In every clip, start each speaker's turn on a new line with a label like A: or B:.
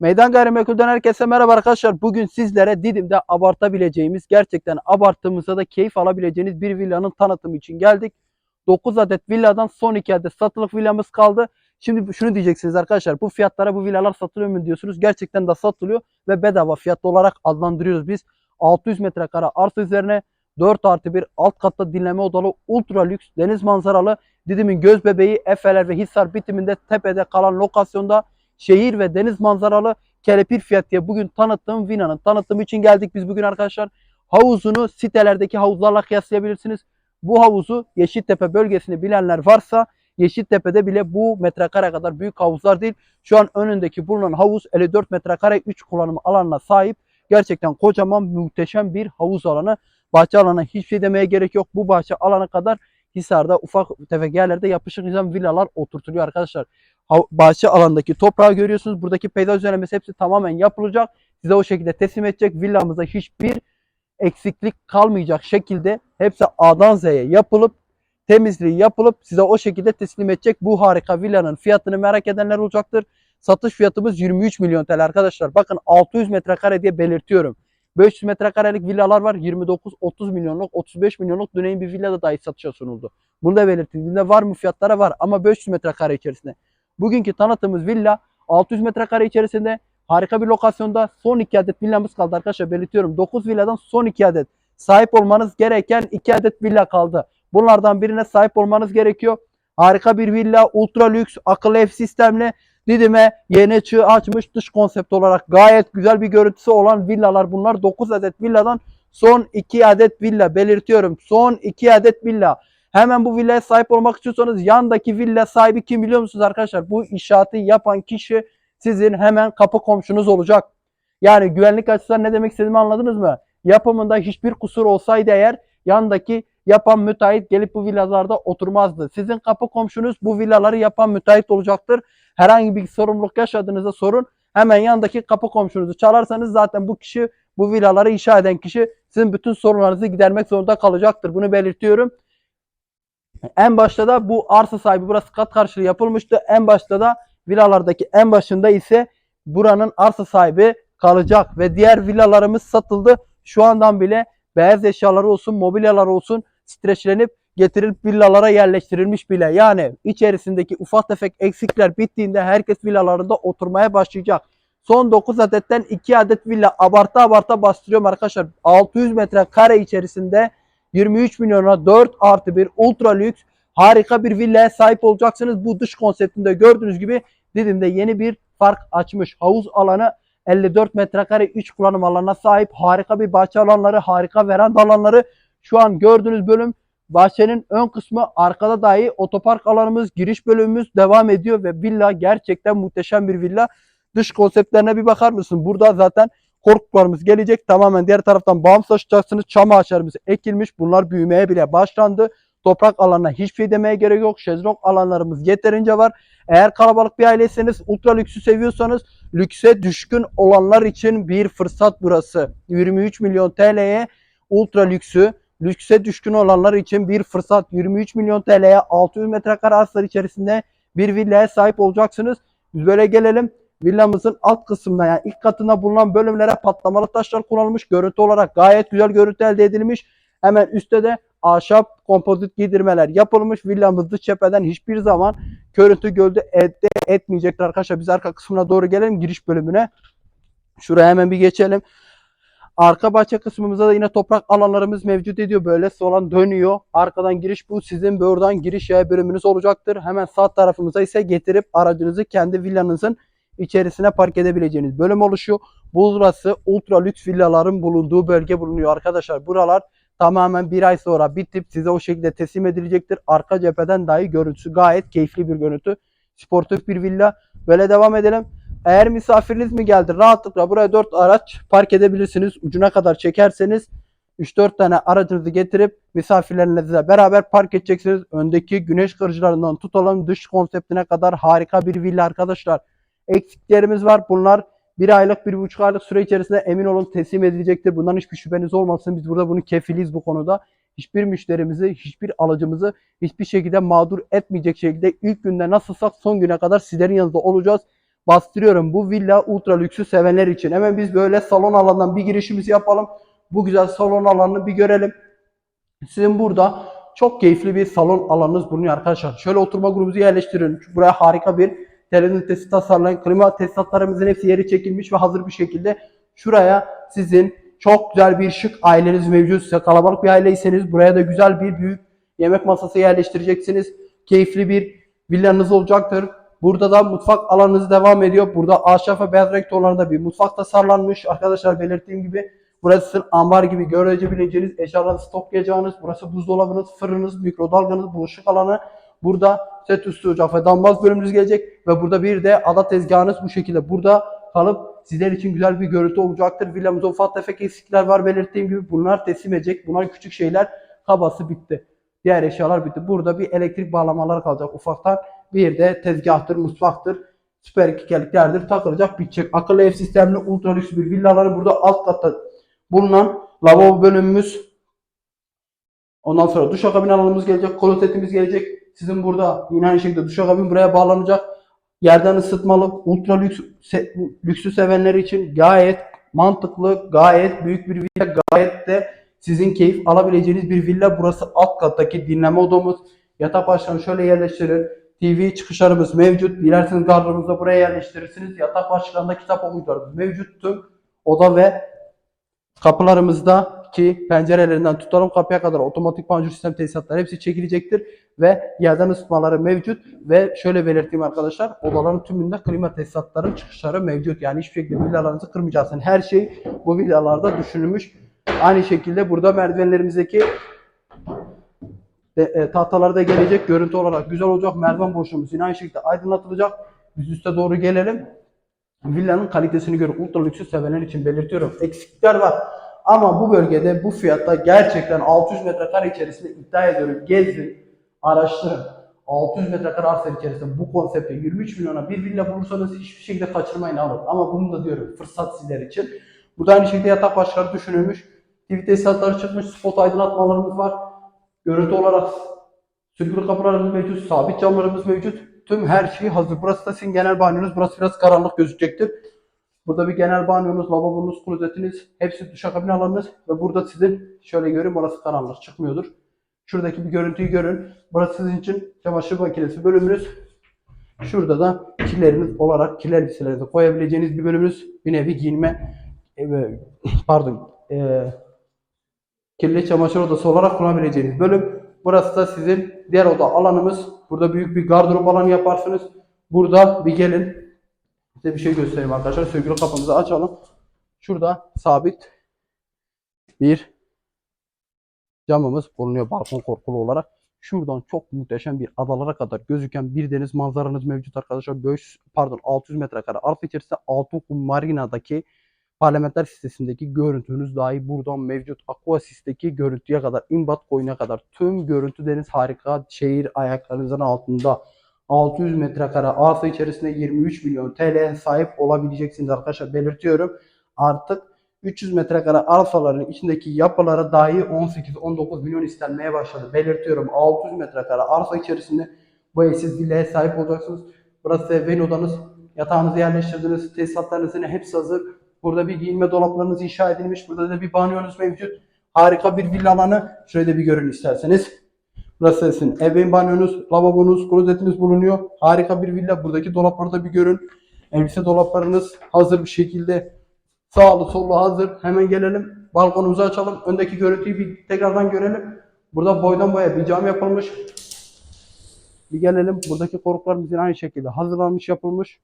A: Meydan Gayrimenkul'den herkese merhaba arkadaşlar. Bugün sizlere Didim'de abartabileceğimiz, gerçekten abarttığımızda da keyif alabileceğiniz bir villanın tanıtımı için geldik. 9 adet villadan son 2 adet satılık villamız kaldı. Şimdi şunu diyeceksiniz arkadaşlar. Bu fiyatlara bu villalar satılıyor mu diyorsunuz. Gerçekten de satılıyor ve bedava fiyatlı olarak adlandırıyoruz biz. 600 metrekare arsa üzerine 4 artı 1 alt katta dinleme odalı ultra lüks deniz manzaralı Didim'in göz bebeği Efeler ve Hisar bitiminde tepede kalan lokasyonda şehir ve deniz manzaralı kelepir fiyat diye bugün tanıttığım Vina'nın tanıtımı için geldik biz bugün arkadaşlar. Havuzunu sitelerdeki havuzlarla kıyaslayabilirsiniz. Bu havuzu Yeşiltepe bölgesini bilenler varsa Yeşiltepe'de bile bu metrekare kadar büyük havuzlar değil. Şu an önündeki bulunan havuz 54 metrekare 3 kullanım alanına sahip. Gerçekten kocaman muhteşem bir havuz alanı. Bahçe alanına hiçbir şey demeye gerek yok. Bu bahçe alanı kadar Hisar'da ufak tefek yerlerde yapışık nizam villalar oturtuluyor arkadaşlar. Bahçe alandaki toprağı görüyorsunuz. Buradaki peyzaj düzenlemesi hepsi tamamen yapılacak. Size o şekilde teslim edecek. Villamızda hiçbir eksiklik kalmayacak şekilde hepsi A'dan Z'ye yapılıp temizliği yapılıp size o şekilde teslim edecek. Bu harika villanın fiyatını merak edenler olacaktır. Satış fiyatımız 23 milyon TL arkadaşlar. Bakın 600 metrekare diye belirtiyorum. 500 metrekarelik villalar var. 29-30 milyonluk, 35 milyonluk Düney'in bir villada dahi satışa sunuldu. Bunu da belirtildiğinde var mı fiyatlara var ama 500 metrekare içerisinde. Bugünkü tanıtımız villa 600 metrekare içerisinde harika bir lokasyonda son 2 adet villamız kaldı arkadaşlar belirtiyorum. 9 villadan son 2 adet sahip olmanız gereken 2 adet villa kaldı. Bunlardan birine sahip olmanız gerekiyor. Harika bir villa, ultra lüks, akıllı ev sistemli. Didim'e yeni çığ açmış dış konsept olarak gayet güzel bir görüntüsü olan villalar bunlar. 9 adet villadan son 2 adet villa belirtiyorum. Son 2 adet villa. Hemen bu villaya sahip olmak istiyorsanız yandaki villa sahibi kim biliyor musunuz arkadaşlar? Bu inşaatı yapan kişi sizin hemen kapı komşunuz olacak. Yani güvenlik açısından ne demek istediğimi anladınız mı? Yapımında hiçbir kusur olsaydı eğer yandaki yapan müteahhit gelip bu villalarda oturmazdı. Sizin kapı komşunuz bu villaları yapan müteahhit olacaktır. Herhangi bir sorumluluk yaşadığınızda sorun hemen yandaki kapı komşunuzu çalarsanız zaten bu kişi bu villaları inşa eden kişi sizin bütün sorunlarınızı gidermek zorunda kalacaktır. Bunu belirtiyorum. En başta da bu arsa sahibi burası kat karşılığı yapılmıştı. En başta da villalardaki en başında ise buranın arsa sahibi kalacak ve diğer villalarımız satıldı. Şu andan bile beyaz eşyaları olsun, mobilyalar olsun streçlenip getirilip villalara yerleştirilmiş bile. Yani içerisindeki ufak tefek eksikler bittiğinde herkes villalarında oturmaya başlayacak. Son 9 adetten 2 adet villa abarta abarta bastırıyorum arkadaşlar. 600 metre kare içerisinde 23 milyona 4 artı 1 ultra lüks harika bir villaya sahip olacaksınız. Bu dış konseptinde gördüğünüz gibi Didim'de yeni bir fark açmış. Havuz alanı 54 metrekare 3 kullanım alanına sahip. Harika bir bahçe alanları, harika veranda alanları. Şu an gördüğünüz bölüm bahçenin ön kısmı arkada dahi otopark alanımız, giriş bölümümüz devam ediyor ve villa gerçekten muhteşem bir villa. Dış konseptlerine bir bakar mısın? Burada zaten korkuklarımız gelecek. Tamamen diğer taraftan bağımsız açacaksınız. Çam ağaçlarımız ekilmiş. Bunlar büyümeye bile başlandı. Toprak alanına hiçbir şey demeye gerek yok. Şezlong alanlarımız yeterince var. Eğer kalabalık bir aileyseniz, ultra lüksü seviyorsanız lükse düşkün olanlar için bir fırsat burası. 23 milyon TL'ye ultra lüksü, lükse düşkün olanlar için bir fırsat. 23 milyon TL'ye 600 metrekare arsalar içerisinde bir villaya sahip olacaksınız. Biz böyle gelelim. Villamızın alt kısmında yani ilk katında bulunan bölümlere patlamalı taşlar kullanılmış. Görüntü olarak gayet güzel görüntü elde edilmiş. Hemen üstte de ahşap kompozit giydirmeler yapılmış. Villamız dış cepheden hiçbir zaman görüntü gölde elde etmeyecektir arkadaşlar. Biz arka kısmına doğru gelelim giriş bölümüne. Şuraya hemen bir geçelim. Arka bahçe kısmımızda da yine toprak alanlarımız mevcut ediyor. Böyle solan dönüyor. Arkadan giriş bu. Sizin buradan giriş yaya bölümünüz olacaktır. Hemen sağ tarafımıza ise getirip aracınızı kendi villanızın içerisine park edebileceğiniz bölüm oluşuyor. Burası ultra lüks villaların bulunduğu bölge bulunuyor arkadaşlar. Buralar tamamen bir ay sonra bitip size o şekilde teslim edilecektir. Arka cepheden dahi görüntüsü gayet keyifli bir görüntü. Sportif bir villa. Böyle devam edelim. Eğer misafiriniz mi geldi rahatlıkla buraya 4 araç park edebilirsiniz. Ucuna kadar çekerseniz 3-4 tane aracınızı getirip misafirlerinizle beraber park edeceksiniz. Öndeki güneş kırıcılarından tutalım dış konseptine kadar harika bir villa arkadaşlar. Eksiklerimiz var. Bunlar bir aylık, bir buçuk aylık süre içerisinde emin olun teslim edilecektir. Bundan hiçbir şüpheniz olmasın. Biz burada bunu kefiliyiz bu konuda. Hiçbir müşterimizi, hiçbir alıcımızı hiçbir şekilde mağdur etmeyecek şekilde ilk günde nasılsak son güne kadar sizlerin yanında olacağız. bastırıyorum. Bu villa ultra lüksü sevenler için. Hemen biz böyle salon alandan bir girişimizi yapalım. Bu güzel salon alanını bir görelim. Sizin burada çok keyifli bir salon alanınız bulunuyor arkadaşlar. Şöyle oturma grubunuzu yerleştirin. Buraya harika bir televizyon testi tasarlayın. Klima tesisatlarımızın hepsi yeri çekilmiş ve hazır bir şekilde şuraya sizin çok güzel bir şık aileniz mevcutsa, kalabalık bir aileyseniz buraya da güzel bir büyük yemek masası yerleştireceksiniz. Keyifli bir villanız olacaktır. Burada da mutfak alanınız devam ediyor. Burada ahşap ve beyaz renk tonlarında bir mutfak tasarlanmış. Arkadaşlar belirttiğim gibi burası sizin ambar gibi görebileceğiniz eşyalarınızı stoklayacağınız. Burası buzdolabınız, fırınınız, mikrodalganız, bulaşık alanı. Burada set üstü ve dambaz bölümünüz gelecek. Ve burada bir de ada tezgahınız bu şekilde. Burada kalıp sizler için güzel bir görüntü olacaktır. Villamızda ufak tefek eksikler var belirttiğim gibi. Bunlar teslim edecek. Bunlar küçük şeyler. Kabası bitti. Diğer eşyalar bitti. Burada bir elektrik bağlamaları kalacak ufaktan. Bir de tezgahtır, mutfaktır. Süper tekerleklerdir. Takılacak bitecek. Akıllı ev sistemli ultra lüks bir villaları burada alt katta bulunan lavabo bölümümüz. Ondan sonra duşakabin alanımız gelecek. Klozetimiz gelecek. Sizin burada yine aynı şekilde duşakabin buraya bağlanacak. Yerden ısıtmalı, ultra lüks se- lüksü sevenler için gayet mantıklı, gayet büyük bir villa, gayet de sizin keyif alabileceğiniz bir villa. Burası alt kattaki dinleme odamız. Yatak başlığını şöyle yerleştirin. TV çıkışlarımız mevcut. Dilerseniz gardırobunuzda buraya yerleştirirsiniz. Yatak başlığında kitap okuyucularımız mevcut. Tüm oda ve kapılarımızda ki pencerelerinden tutalım kapıya kadar otomatik panjur sistem tesisatları hepsi çekilecektir ve yerden ısıtmaları mevcut ve şöyle belirteyim arkadaşlar odaların tümünde klima tesisatların çıkışları mevcut yani hiçbir şekilde villalarınızı kırmayacaksınız. Her şey bu villalarda düşünülmüş. Aynı şekilde burada merdivenlerimizdeki de, e, tahtalar da gelecek. Görüntü olarak güzel olacak. Merdiven boşluğumuz yine aynı şekilde aydınlatılacak. Biz üste doğru gelelim. Villanın kalitesini göre ultra lüksü sevenler için belirtiyorum. Eksikler var. Ama bu bölgede bu fiyatta gerçekten 600 metrekare içerisinde iddia ediyorum. Gezin, araştırın. 600 metrekare arsa içerisinde bu konsepte 23 milyona bir villa bulursanız hiçbir şekilde kaçırmayın alın. Ama bunu da diyorum fırsat sizler için. Burada aynı şekilde yatak başları düşünülmüş. TV tesisatları çıkmış, spot aydınlatmalarımız var. Görüntü olarak sürgülü kapılarımız mevcut, sabit camlarımız mevcut. Tüm her şey hazır. Burası da sizin genel banyonuz. Burası biraz karanlık gözükecektir. Burada bir genel banyonuz, lavabonuz, klozetiniz, hepsi duşakabin alanınız ve burada sizin şöyle görün burası karanlık çıkmıyordur. Şuradaki bir görüntüyü görün. Burası sizin için çamaşır makinesi bölümünüz. Şurada da kirleriniz olarak kirli elbiselerinizi koyabileceğiniz bir bölümünüz. Bir nevi giyinme e, pardon e, kirli çamaşır odası olarak kullanabileceğiniz bölüm. Burası da sizin diğer oda alanımız. Burada büyük bir gardırop alanı yaparsınız. Burada bir gelin. Size bir şey göstereyim arkadaşlar. Sürgülü kapımızı açalım. Şurada sabit bir camımız bulunuyor balkon korkulu olarak. Şuradan çok muhteşem bir adalara kadar gözüken bir deniz manzaranız mevcut arkadaşlar. 500, pardon 600 metrekare arsa içerisinde Altınkum Marina'daki parlamenter sitesindeki görüntünüz dahi buradan mevcut. Aquasis'teki görüntüye kadar, imbat koyuna kadar tüm görüntü deniz harika. Şehir ayaklarınızın altında 600 metrekare arsa içerisinde 23 milyon TL'ye sahip olabileceksiniz arkadaşlar belirtiyorum. Artık 300 metrekare arsaların içindeki yapılara dahi 18-19 milyon istenmeye başladı. Belirtiyorum 600 metrekare arsa içerisinde bu evsiz villaya sahip olacaksınız. Burası evin odanız, yatağınızı yerleştirdiniz, tesisatlarınızın hepsi hazır. Burada bir giyinme dolaplarınız inşa edilmiş. Burada da bir banyonuz mevcut. Harika bir villa alanı. Şöyle bir görün isterseniz. Burası sizin ebeveyn banyonuz, lavabonuz, klozetiniz bulunuyor. Harika bir villa. Buradaki dolapları da bir görün. Elbise dolaplarınız hazır bir şekilde sağlı sollu hazır. Hemen gelelim. Balkonumuzu açalım. Öndeki görüntüyü bir tekrardan görelim. Burada boydan boya bir cam yapılmış. Bir gelelim. Buradaki koruklarımız aynı şekilde hazırlanmış yapılmış.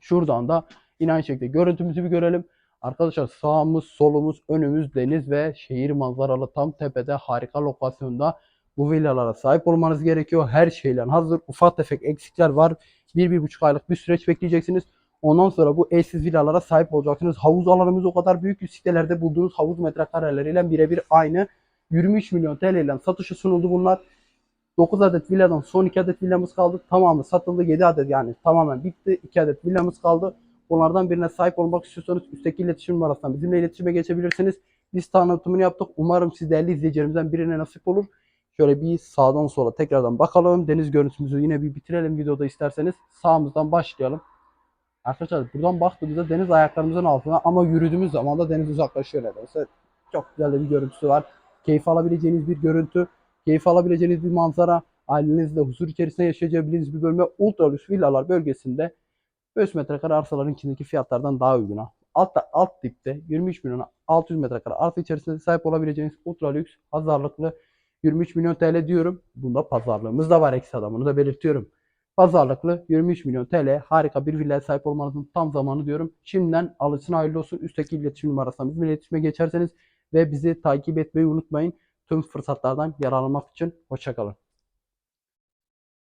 A: Şuradan da yine aynı şekilde görüntümüzü bir görelim. Arkadaşlar sağımız, solumuz, önümüz deniz ve şehir manzaralı tam tepede harika lokasyonda bu villalara sahip olmanız gerekiyor. Her şeyle hazır. Ufak tefek eksikler var. 1-1,5 aylık bir süreç bekleyeceksiniz. Ondan sonra bu eşsiz villalara sahip olacaksınız. Havuz alanımız o kadar büyük ki sitelerde bulduğunuz havuz metrekareleriyle birebir aynı. 23 milyon TL ile satışa sunuldu bunlar. 9 adet villadan son 2 adet villamız kaldı. Tamamı satıldı. 7 adet yani tamamen bitti. 2 adet villamız kaldı. Bunlardan birine sahip olmak istiyorsanız üstteki iletişim numarasından bizimle iletişime geçebilirsiniz. Biz tanıtımını yaptık. Umarım siz değerli izleyicilerimizden birine nasip olur. Şöyle bir sağdan sola tekrardan bakalım. Deniz görüntümüzü yine bir bitirelim videoda isterseniz. Sağımızdan başlayalım. Arkadaşlar buradan baktığımızda deniz ayaklarımızın altına ama yürüdüğümüz zaman da deniz uzaklaşıyor nedense. Çok güzel bir görüntüsü var. Keyif alabileceğiniz bir görüntü, keyif alabileceğiniz bir manzara, ailenizle huzur içerisinde yaşayabileceğiniz bir bölme ultra lüks villalar bölgesinde 5 metrekare arsaların içindeki fiyatlardan daha uygun. ha. Alt, dipte 23 milyona 600 metrekare arsa içerisinde sahip olabileceğiniz ultra lüks pazarlıklı 23 milyon TL diyorum. Bunda pazarlığımız da var eksi adamını da belirtiyorum. Pazarlıklı 23 milyon TL harika bir villaya sahip olmanızın tam zamanı diyorum. Şimdiden alıcısına hayırlı olsun. Üstteki iletişim numarasından bizimle iletişime geçerseniz ve bizi takip etmeyi unutmayın. Tüm fırsatlardan yararlanmak için hoşçakalın.